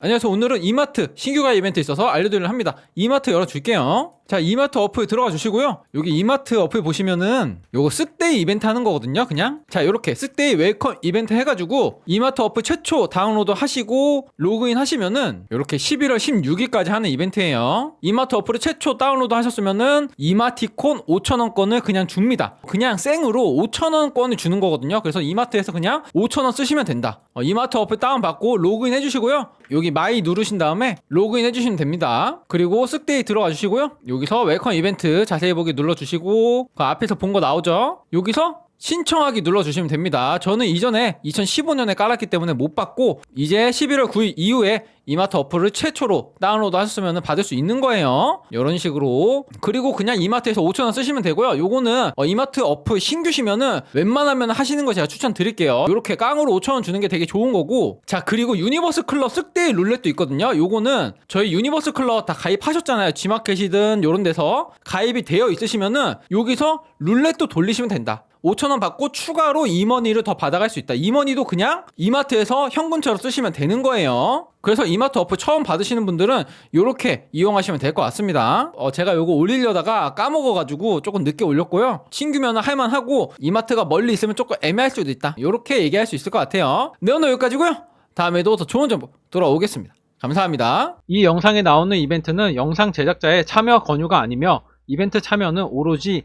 안녕하세요. 오늘은 이마트 신규 가입 이벤트 있어서 알려드리려 합니다. 이마트 열어줄게요. 자, 이마트 어플 들어가 주시고요. 여기 이마트 어플 보시면은 요거 쓱데이 이벤트 하는 거거든요. 그냥. 자, 요렇게 쓱데이 웰컴 이벤트 해가지고 이마트 어플 최초 다운로드 하시고 로그인 하시면은 요렇게 11월 16일까지 하는 이벤트예요. 이마트 어플을 최초 다운로드 하셨으면은 이마티콘 5,000원권을 그냥 줍니다. 그냥 생으로 5,000원권을 주는 거거든요. 그래서 이마트에서 그냥 5,000원 쓰시면 된다. 어, 이마트 어플 다운받고 로그인 해주시고요. 여기 마이 누르신 다음에 로그인 해주시면 됩니다. 그리고 쓱데이 들어가 주시고요. 여기서 웰컴 이벤트 자세히 보기 눌러주시고 그 앞에서 본 거 나오죠? 여기서 신청하기 눌러주시면 됩니다. 저는 이전에 2015년에 깔았기 때문에 못 받고 이제 11월 9일 이후에 이마트 어플을 최초로 다운로드 하셨으면 받을 수 있는 거예요. 이런 식으로. 그리고 그냥 이마트에서 5,000원 쓰시면 되고요. 요거는 어, 이마트 어플 신규시면은 웬만하면 하시는 거 제가 추천드릴게요. 이렇게 깡으로 5,000원 주는 게 되게 좋은 거고. 자, 그리고 유니버스 클럽 쓱데이 룰렛도 있거든요. 요거는 저희 유니버스 클럽 다 가입하셨잖아요. 지마켓이든 요런 데서 가입이 되어 있으시면은 여기서 룰렛도 돌리시면 된다. 5,000원 받고 추가로 이머니를 더 받아갈 수 있다. 이머니도 그냥 이마트에서 현금처럼 쓰시면 되는 거예요. 그래서 이마트 어플 처음 받으시는 분들은 이렇게 이용하시면 될 것 같습니다. 어, 제가 요거 올리려다가 까먹어가지고 조금 늦게 올렸고요. 신규면 할만하고 이마트가 멀리 있으면 조금 애매할 수도 있다. 이렇게 얘기할 수 있을 것 같아요. 네, 오늘 여기까지고요. 다음에도 더 좋은 정보 돌아오겠습니다. 감사합니다. 이 영상에 나오는 이벤트는 영상 제작자의 참여 권유가 아니며 이벤트 참여는 오로지